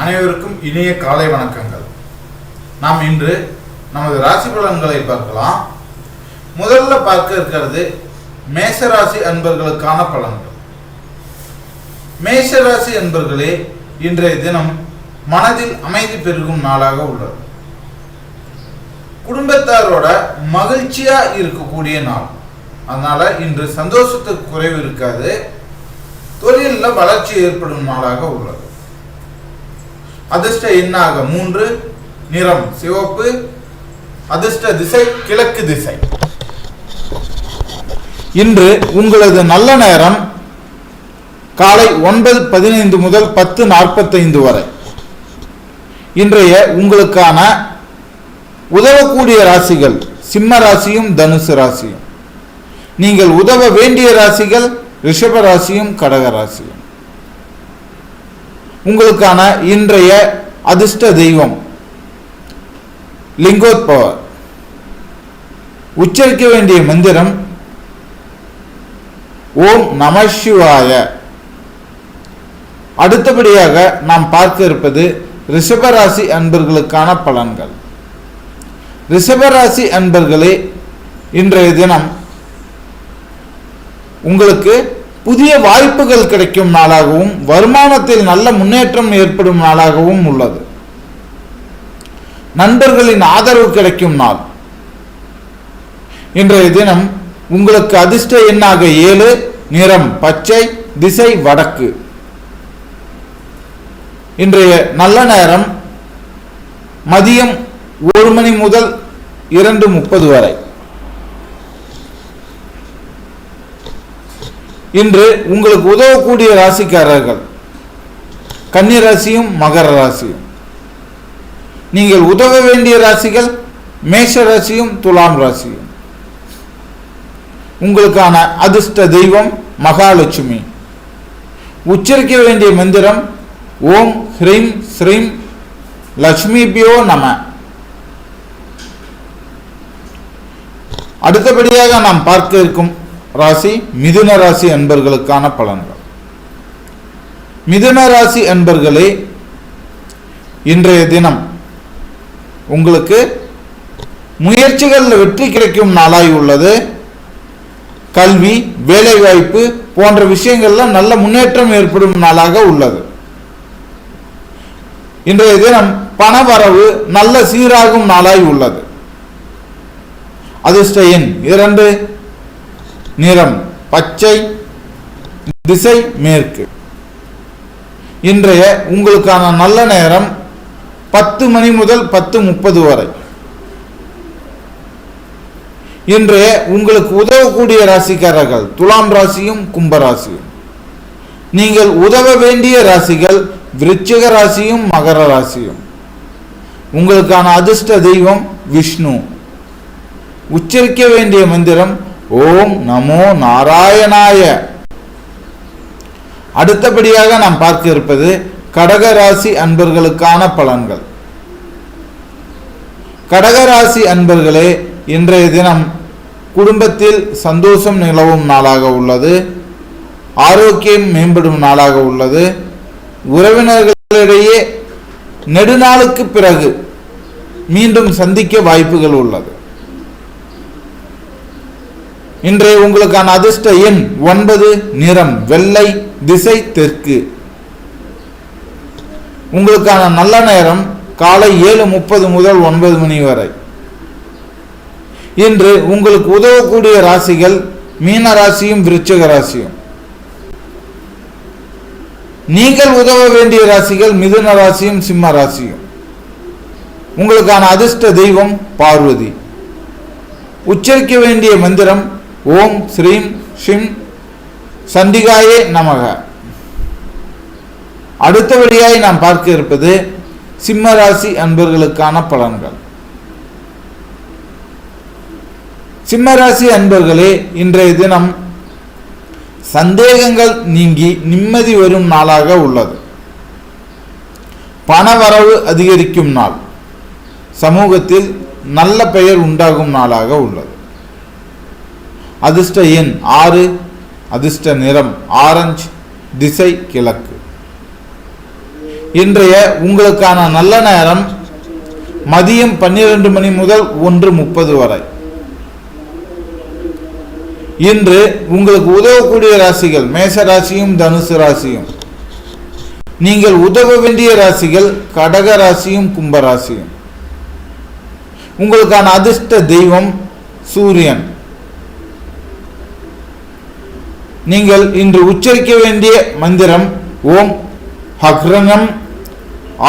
அனைவருக்கும் இனிய காலை வணக்கங்கள். நாம் இன்று நமது ராசி பலன்களை பார்க்கலாம். முதல்ல பார்க்க இருக்கிறது மேசராசி அன்பர்களுக்கான பலன்கள். மேசராசி அன்பர்களே இன்றைய தினம் மனதில் அமைதி பெருகும் நாளாக உள்ளது. குடும்பத்தாரோட மகிழ்ச்சியா இருக்கக்கூடிய நாள். அதனால இன்று சந்தோஷத்துக்கு குறைவு இருக்காது. தொழிலில் வளர்ச்சி ஏற்படும் நாளாக உள்ளது. அதிர்ஷ்ட எண்ணாக மூன்று நிறம் சிவப்பு அதிர்ஷ்ட திசை கிழக்கு திசை. இன்று உங்களது நல்ல நேரம் காலை ஒன்பது பதினைந்து முதல் பத்து நாற்பத்தைந்து வரை. இன்றைய உங்களுக்கான உதவக்கூடிய ராசிகள் சிம்ம ராசியும் தனுசு ராசியும். நீங்கள் உதவ வேண்டிய ராசிகள் ரிஷப ராசியும் கடக ராசியும். உங்களுக்கான இன்றைய அதிர்ஷ்ட தெய்வம். லிங்கோத்பவர். உச்சரிக்க வேண்டிய மந்திரம் ஓம் நம சிவாய. அடுத்தபடியாக நாம் பார்க்க இருப்பது ரிஷபராசி அன்பர்களுக்கான பலன்கள். ரிஷபராசி அன்பர்களே இன்றைய தினம் உங்களுக்கு புதிய வாய்ப்புகள் கிடைக்கும் நாளாகவும் வருமானத்தில் நல்ல முன்னேற்றம் ஏற்படும் நாளாகவும் உள்ளது. நண்பர்களின் ஆதரவு கிடைக்கும் நாள். இன்றைய தினம் உங்களுக்கு அதிர்ஷ்ட எண்ணாக ஏழு நிறம் பச்சை திசை வடக்கு. இன்றைய நல்ல நேரம் மதியம் ஒரு மணி முதல் இரண்டு முப்பது வரை. இன்று உங்களுக்கு உதவக்கூடிய ராசிக்காரர்கள். கன்னி ராசியும் மகர ராசியும். நீங்கள் உதவ வேண்டிய ராசிகள் மேஷ ராசியும் துலாம் ராசியும். உங்களுக்கான அதிர்ஷ்ட தெய்வம் மகாலட்சுமி. உச்சரிக்க வேண்டிய மந்திரம் ஓம் ஹ்ரீம் ஸ்ரீம் லக்ஷ்மிபியோ நம. அடுத்தபடியாக நாம் பார்க்க இருக்கும் ராசி மிதுன ராசி அன்பர்களுக்கான பலன்கள். மிதுன ராசி அன்பர்களே இன்றைய தினம் உங்களுக்கு முயற்சிகளில் வெற்றி கிடைக்கும் நாளாய் உள்ளது. கல்வி வேலைவாய்ப்பு போன்ற விஷயங்களில் நல்ல முன்னேற்றம் ஏற்படும் நாளாக உள்ளது. இன்றைய தினம் பணவரவு நல்ல சீராகும் நாளாய் உள்ளது. அதிர்ஷ்ட எண் இரண்டு நிறம் பச்சை திசை மேற்கு. இன்றைய உங்களுக்கான நல்ல நேரம் பத்து மணி முதல் பத்து முப்பது வரை. இன்றைய உங்களுக்கு உதவக்கூடிய ராசிக்காரர்கள் துலாம் ராசியும் கும்பராசியும் நீங்கள் உதவ வேண்டிய ராசிகள் விருச்சிக ராசியும் மகர ராசியும். உங்களுக்கான அதிர்ஷ்ட தெய்வம் விஷ்ணு. உச்சரிக்க வேண்டிய மந்திரம் ஓம் நமோ நாராயணாய. அடுத்தபடியாக நாம் பார்க்க இருப்பது கடகராசி அன்பர்களுக்கான பலன்கள். கடகராசி அன்பர்களே இன்றைய தினம் குடும்பத்தில் சந்தோஷம் நிலவும் நாளாக உள்ளது. ஆரோக்கியம் மேம்படும் நாளாக உள்ளது. உறவினர்களிடையே நெடுநாளுக்கு பிறகு மீண்டும் சந்திக்க வாய்ப்புகள் உள்ளது. இன்றைய உங்களுக்கான அதிர்ஷ்ட எண் ஒன்பது நிறம் வெள்ளை திசை தெற்கு. உங்களுக்கான நல்ல நேரம் காலை ஏழு முப்பது முதல் ஒன்பது மணி வரை. இன்று உங்களுக்கு உதவக்கூடிய ராசிகள் மீன ராசியும் விருச்சக ராசியும். நீங்கள் உதவ வேண்டிய ராசிகள் மிதுன ராசியும் சிம்ம ராசியும். உங்களுக்கான அதிர்ஷ்ட தெய்வம் பார்வதி. உச்சரிக்க வேண்டிய மந்திரம் ஓம் ஸ்ரீம் ஷிம் சண்டிகாயே நமக. அடுத்தபடியாய் நாம் பார்க்க இருப்பது சிம்ம ராசி அன்பர்களுக்கான பலன்கள். சிம்ம ராசி அன்பர்களே இன்றைய தினம் சந்தேகங்கள் நீங்கி நிம்மதி வரும் நாளாக உள்ளது. பணவரவு அதிகரிக்கும் நாள். சமூகத்தில் நல்ல பெயர் உண்டாகும் நாளாக உள்ளது. அதிர்ஷ்ட எண் ஆறு அதிர்ஷ்ட நிறம் ஆரஞ்சு திசை கிழக்கு. இன்றைய உங்களுக்கான நல்ல நேரம் மதியம் பன்னிரண்டு மணி முதல் ஒன்று முப்பது வரை. இன்று உங்களுக்கு உதவக்கூடிய ராசிகள் மேச ராசியும் தனுசு ராசியும். நீங்கள் உதவ வேண்டிய ராசிகள் கடக ராசியும் கும்பராசியும் உங்களுக்கான அதிர்ஷ்ட தெய்வம் சூரியன். நீங்கள் இன்று உச்சரிக்க வேண்டிய மந்திரம் ஓம் ஹக்ரணம்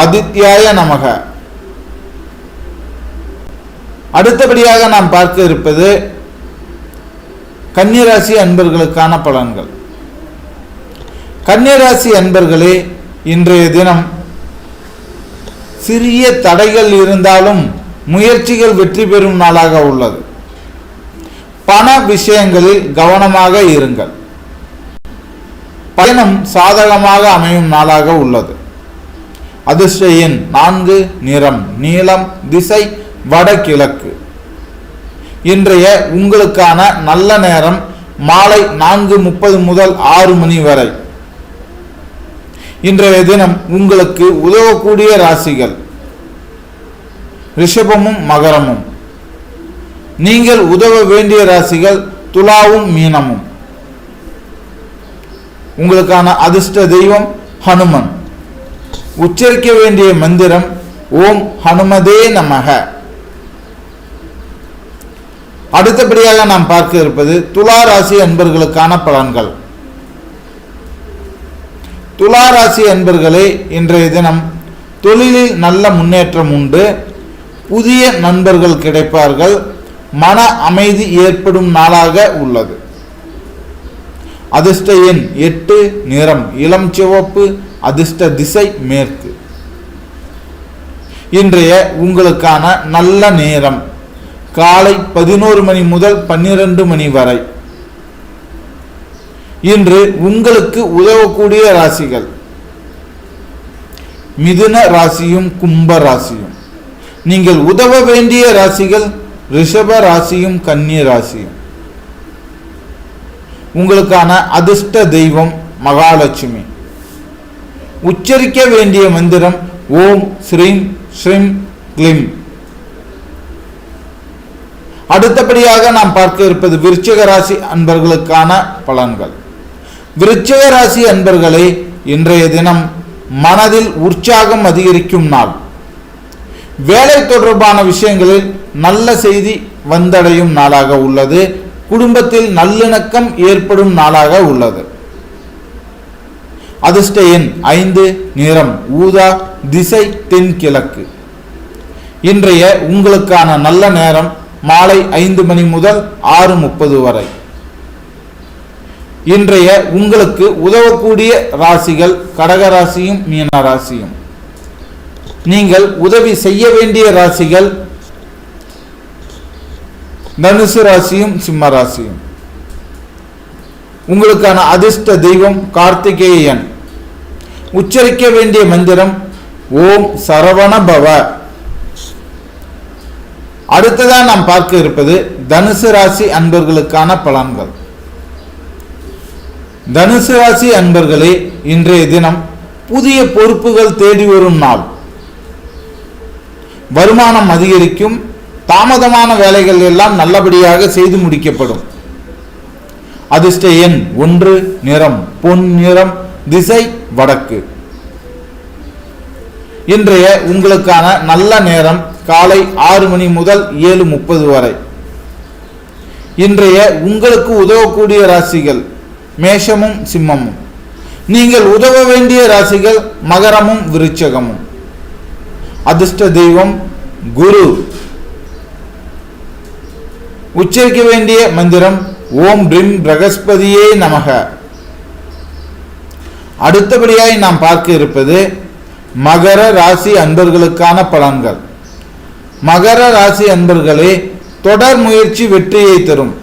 ஆதித்யாய நமக. அடுத்தபடியாக நாம் பார்க்க இருப்பது கன்னிராசி அன்பர்களுக்கான பலன்கள். கன்னிராசி அன்பர்களே இன்றைய தினம் சிறிய தடைகள் இருந்தாலும் முயற்சிகள் வெற்றி பெறும் நாளாக உள்ளது. பண விஷயங்களில் கவனமாக இருங்கள். பயணம் சாதகமாக அமையும் நாளாக உள்ளது. அதிர்ஷ்ட எண் நான்கு நிறம் நீளம் திசை வடகிழக்கு. இன்றைய உங்களுக்கான நல்ல நேரம் மாலை நான்கு முப்பது முதல் ஆறு மணி வரை. இன்றைய தினம் உங்களுக்கு உதவக்கூடிய ராசிகள். ரிஷபமும் மகரமும். நீங்கள் உதவ வேண்டிய ராசிகள் துலாவும் மீனமும். உங்களுக்கான அதிர்ஷ்ட தெய்வம் ஹனுமன். உச்சரிக்க வேண்டிய மந்திரம் ஓம் ஹனுமதே நமக. அடுத்தபடியாக நாம் பார்க்க இருப்பது துலா ராசி அன்பர்களுக்கான பலன்கள். துலா ராசி அன்பர்களே இன்றைய தினம் தொழிலில் நல்ல முன்னேற்றம் உண்டு. புதிய நண்பர்கள் கிடைப்பார்கள். மன அமைதி ஏற்படும் நாளாக உள்ளது. அதிர்ஷ்ட எண் எட்டு நிறம் இளம் சிவப்பு அதிர்ஷ்ட திசை மேற்கு. இன்றைய உங்களுக்கான நல்ல நேரம். காலை பதினோரு மணி முதல் பன்னிரண்டு மணி வரை. இன்று உங்களுக்கு உதவக்கூடிய ராசிகள். மிதுன ராசியும் கும்ப ராசியும். நீங்கள் உதவ வேண்டிய ராசிகள் ரிஷப ராசியும் கன்னி ராசியும். உங்களுக்கான அதிர்ஷ்ட தெய்வம் மகாலட்சுமி. உச்சரிக்க வேண்டிய மந்திரம் ஓம் ஸ்ரீம் ஸ்ரீம் கிளிம். அடுத்தபடியாக நாம் பார்க்க இருப்பது விருச்சிக ராசி அன்பர்களுக்கான பலன்கள். விருச்சிக ராசி அன்பர்களே இன்றைய தினம் மனதில் உற்சாகம் அதிகரிக்கும் நாள். வேலை தொடர்பான விஷயங்களில் நல்ல செய்தி வந்தடையும் நாளாக உள்ளது. குடும்பத்தில் நல்லிணக்கம் ஏற்படும் நாளாக உள்ளது. அதிர்ஷ்ட எண் ஐந்து நிறம் ஊதா திசை தென்கிழக்கு இன்றைய உங்களுக்கான நல்ல நேரம் மாலை ஐந்து மணி முதல் ஆறு முப்பது வரை. இன்றைய உங்களுக்கு உதவக்கூடிய ராசிகள் கடக ராசியும் மீன ராசியும். நீங்கள் உதவி செய்ய வேண்டிய ராசிகள் தனுசு ராசியும் சிம்ம ராசியும். உங்களுக்கான அதிர்ஷ்ட தெய்வம் கார்த்திகேயன். உச்சரிக்க வேண்டிய மந்திரம் ஓம் சரவண பவ. அடுத்ததா நாம் பார்க்க இருப்பது தனுசு ராசி அன்பர்களுக்கான பலன்கள். தனுசு ராசி அன்பர்களே இன்றைய தினம் புதிய பொறுப்புகள் தேடி வரும் நாள். வருமானம் அதிகரிக்கும் தாமதமான வேலைகள் எல்லாம் நல்லபடியாக செய்து முடிக்கப்படும். அதிர்ஷ்ட எண் ஒன்று நிறம் பொன் நிறம் திசை வடக்கு. இன்றைய உங்களுக்கான நல்ல நேரம் காலை ஆறு மணி முதல் ஏழு முப்பது வரை. இன்றைய உங்களுக்கு உதவக்கூடிய ராசிகள் மேஷமும் சிம்மமும். நீங்கள் உதவ வேண்டிய ராசிகள் மகரமும் விருச்சகமும். அதிர்ஷ்ட தெய்வம் குரு. உச்சரிக்க வேண்டிய மந்திரம் ஓம் ரிம் பிரகஸ்பதியே நமக. அடுத்தபடியாய் நாம் பார்க்க இருப்பது மகர ராசி அன்பர்களுக்கான பலன்கள். மகர ராசி அன்பர்களே தொடர் முயற்சி வெற்றியை தரும்.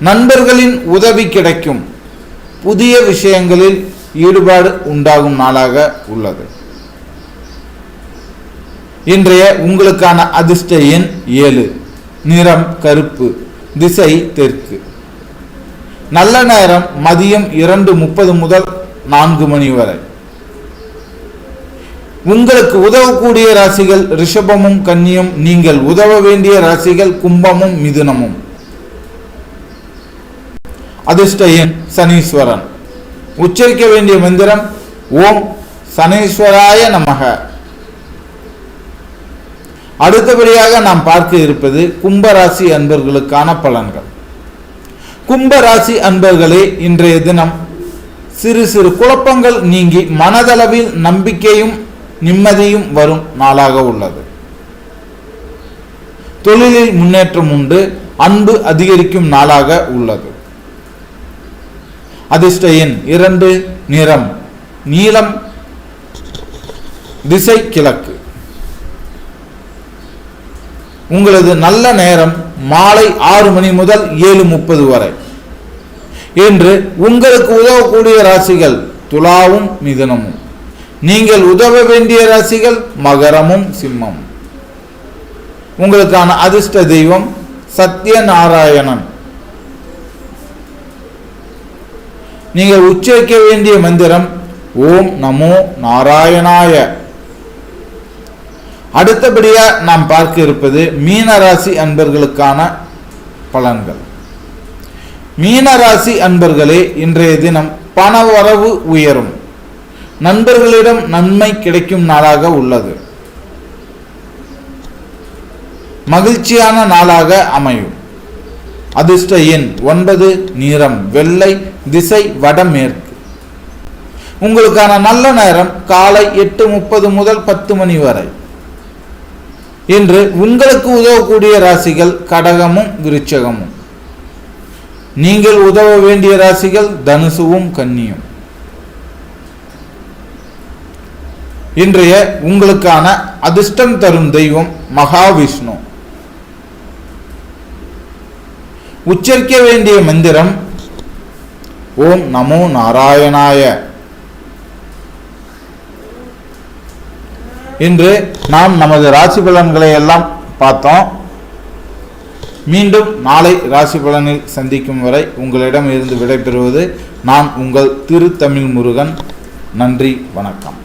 நண்பர்களின் உதவி கிடைக்கும். புதிய விஷயங்களில் ஈடுபாடு உண்டாகும் நாளாக உள்ளது. இன்றைய உங்களுக்கான அதிர்ஷ்ட எண் ஏழு. நிறம் கருப்பு. திசை தெற்கு. நல்ல நேரம் மதியம் இரண்டு முப்பது முதல் நான்கு மணி வரை. உங்களுக்கு உதவக்கூடிய ராசிகள் ரிஷபமும் கன்னியும் நீங்கள் உதவ வேண்டிய ராசிகள் கும்பமும் மிதுனமும். அதிர்ஷ்ட எண் சனீஸ்வரன். உச்சரிக்க வேண்டிய மந்திரம் ஓம் சனீஸ்வராய நமக. அடுத்தபடியாக நாம் பார்க்க இருப்பது கும்பராசி அன்பர்களுக்கான பலன்கள். கும்பராசி அன்பர்களே இன்றைய தினம் சிறு சிறு குழப்பங்கள் நீங்கி மனதளவில் நம்பிக்கையும் நிம்மதியும் வரும் நாளாக உள்ளது. தொழிலில் முன்னேற்றம் உண்டு அன்பு அதிகரிக்கும் நாளாக உள்ளது. அதிர்ஷ்ட எண் இரண்டு நிறம் நீலம் திசை கிழக்கு. உங்களது நல்ல நேரம் மாலை ஆறு மணி முதல் ஏழு முப்பது வரை. என்று உங்களுக்கு உதவக்கூடிய ராசிகள் துலாவும் மிதனமும். நீங்கள் உதவ வேண்டிய ராசிகள் மகரமும் சிம்மம். உங்களுக்கான அதிர்ஷ்ட தெய்வம் சத்யநாராயணன். நீங்கள் உச்சரிக்க வேண்டிய மந்திரம் ஓம் நமோ நாராயணாய. அடுத்தபடியாக நாம் பார்க்க இருப்பது மீனராசி அன்பர்களுக்கான பலன்கள். மீனராசி அன்பர்களே இன்றைய தினம் பணவரவு உயரும். நண்பர்களிடம் நன்மை கிடைக்கும் நாளாக உள்ளது. மகிழ்ச்சியான நாளாக அமையும். அதிர்ஷ்ட எண் ஒன்பது நிறம் வெள்ளை திசை வடமேற்கு. உங்களுக்கான நல்ல நேரம் காலை எட்டு முப்பது முதல் பத்து மணி வரை. இன்று உங்களுக்கு உதவக்கூடிய ராசிகள் கடகமும் விருச்சகமும். நீங்கள் உதவ வேண்டிய ராசிகள் தனுசுவும் கன்னியும். இன்றைய உங்களுக்கான அதிர்ஷ்டம் தரும் தெய்வம் மகாவிஷ்ணு. உச்சரிக்க வேண்டிய மந்திரம் ஓம் நமோ நாராயணாய. இன்று நாம் நமது ராசி பலன்களை எல்லாம் பார்த்தோம். மீண்டும் நாளை ராசி பலனில் சந்திக்கும் வரை உங்களிடம் இருந்து விடைபெறுவது நான் உங்கள் திரு தமிழ் முருகன். நன்றி வணக்கம்.